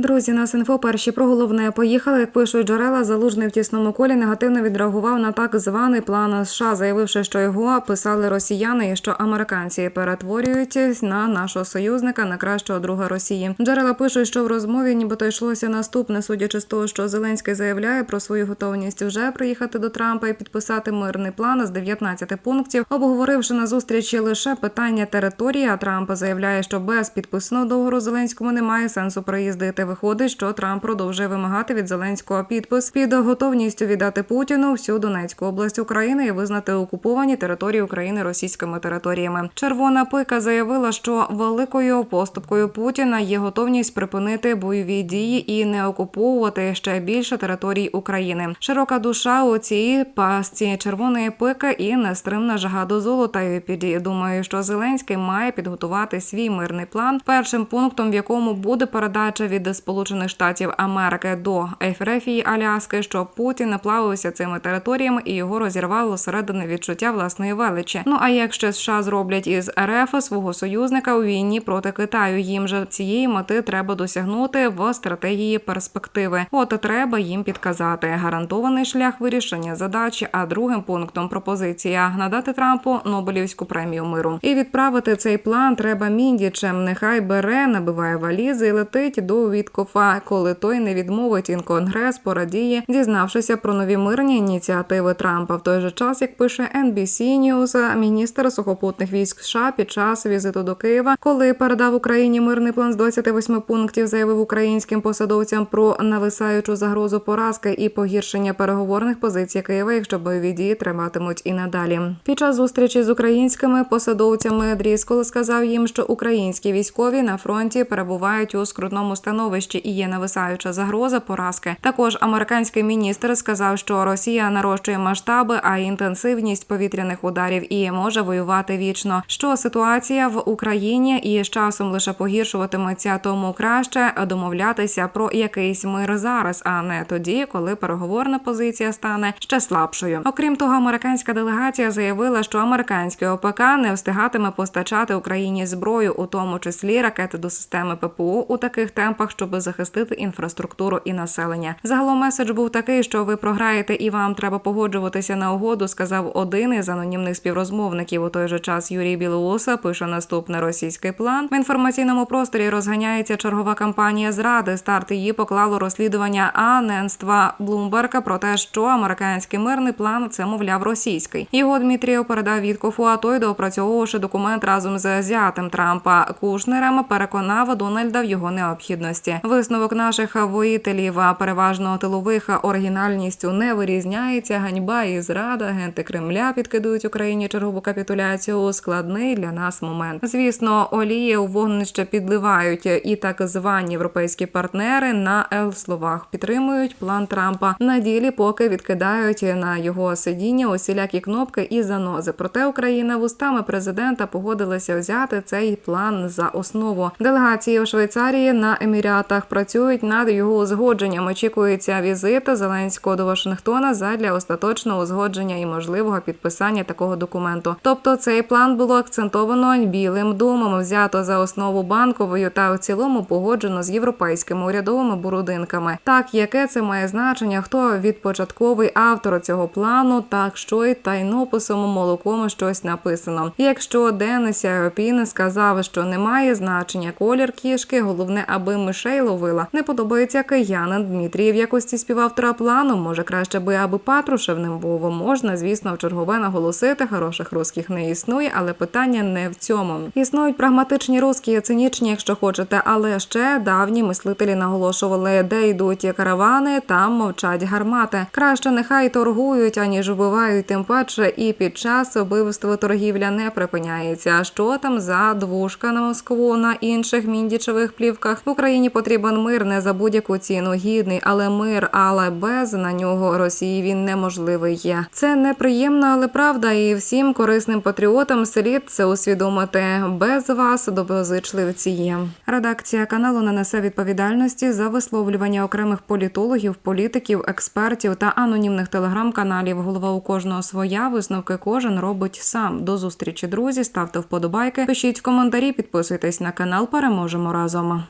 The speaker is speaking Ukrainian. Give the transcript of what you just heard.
Друзі, нас інфо перші про головне поїхали. Як пишуть джерела, залужний в тісному колі негативно відреагував на так званий план США, заявивши, що його писали росіяни, і що американці перетворюються на нашого союзника на кращого друга Росії. Джерела пишуть, що в розмові, нібито йшлося наступне, судячи з того, що Зеленський заявляє про свою готовність вже приїхати до Трампа і підписати мирний план з 19 пунктів, обговоривши на зустрічі лише питання території. А Трамп заявляє, що без підписаного договору Зеленському немає сенсу приїздити. Виходить, що Трамп продовжує вимагати від Зеленського підпис під готовністю віддати Путіну всю Донецьку область України і визнати окуповані території України російськими територіями. Червона пика заявила, що великою поступкою Путіна є готовність припинити бойові дії і не окуповувати ще більше територій України. Широка душа у цій пастці червоної пики і нестримна жага до золота. І піді думаю, що Зеленський має підготувати свій мирний план, першим пунктом в якому буде передача від Сполучених Штатів Америки до Ефрефії Аляски, що Путін наплавився цими територіями і його розірвало середини відчуття власної величі. Ну а якщо США зроблять із РФ свого союзника у війні проти Китаю, їм же цієї мети треба досягнути в стратегії перспективи. От треба їм підказати гарантований шлях вирішення задачі. А другим пунктом пропозиція надати Трампу Нобелівську премію миру і відправити цей план треба міндічем. Нехай бере, набиває валізи і летить до Віткофа, коли той не відмовить ін конгрес порадіє, дізнавшися про нові мирні ініціативи Трампа. В той же час, як пише NBC News, міністр сухопутних військ США під час візиту до Києва, коли передав Україні мирний план з 28 пунктів, заявив українським посадовцям про нависаючу загрозу поразки і погіршення переговорних позицій Києва, якщо бойові дії триватимуть і надалі. Під час зустрічі з українськими посадовцями Дріскол сказав їм, що українські військові на фронті перебувають у скрутному становищі і є нависаюча загроза поразки. Також американський міністр сказав, що Росія нарощує масштаби, а інтенсивність повітряних ударів і може воювати вічно. Що ситуація в Україні і з часом лише погіршуватиметься, тому краще домовлятися про якийсь мир зараз, а не тоді, коли переговорна позиція стане ще слабшою. Окрім того, американська делегація заявила, що американське ОПК не встигатиме постачати Україні зброю, у тому числі ракети до системи ППО у таких темпах, щоб захистити інфраструктуру і населення. Загалом меседж був такий, що ви програєте і вам треба погоджуватися на угоду, сказав один із анонімних співрозмовників. У той же час Юрій Білоуса пише наступний російський план. В інформаційному просторі розганяється чергова кампанія зради. Старт її поклало розслідування агентства Блумберга про те, що американський мирний план це мовляв російський. Його Дмитрієв передав Віткофу, а той доопрацьовувавши документ разом з зятем Трампа Кушнером, переконав Дональда в його необхідності. Висновок наших воїтелів, а переважно тилових оригінальністю не вирізняється. Ганьба і зрада. Агенти Кремля підкидують Україні чергову капітуляцію складний для нас момент. Звісно, олії у вогнище підливають і так звані європейські партнери на ел словах підтримують план Трампа. На ділі поки відкидають на його сидіння усілякі кнопки і занози. Проте Україна вустами президента погодилася взяти цей план за основу. Делегації у Швейцарії на Емірятах працюють над його узгодженням. Очікується візит Зеленського до Вашингтона задля остаточного узгодження і можливого підписання такого документу. Тобто цей план було акцентовано білим домом, взято за основу банковою та в цілому погоджено з європейськими урядовими бурудинками. Так, яке це має значення? Хто відпочатковий автор цього плану? Так що й тайнописом молоком щось написано. Якщо Ден Сяопін сказав, що немає значення колір кішки, головне, аби мишей ловила. Не подобається киянин Дмитрій в якості співавтора плану. Може краще би, аби Патрушев ним був. Можна, звісно, в чергове наголосити. Хороших русських не існує, але питання не в цьому. Існують прагматичні русські, цинічні, якщо хочете, але ще давні мислителі наголошували, де йдуть каравани, там мовчать гармати. Краще нехай торгують, аніж вбивають, тим паче і під час вбивства торгівля не припиняється. А що там за двушка на Москву на інших міндічевих плівках? В Україні потрібен мир не за будь-яку ціну гідний, але мир, але без на нього Росії він неможливий є. Це неприємно, але правда, і всім корисним патріотам слід це усвідомити. Без вас доброзичливці є. Редакція каналу не несе відповідальності за висловлювання окремих політологів, політиків, експертів та анонімних телеграм-каналів. Голова у кожного своя висновки кожен робить сам. До зустрічі, друзі. Ставте вподобайки, пишіть коментарі, підписуйтесь на канал. Переможемо разом.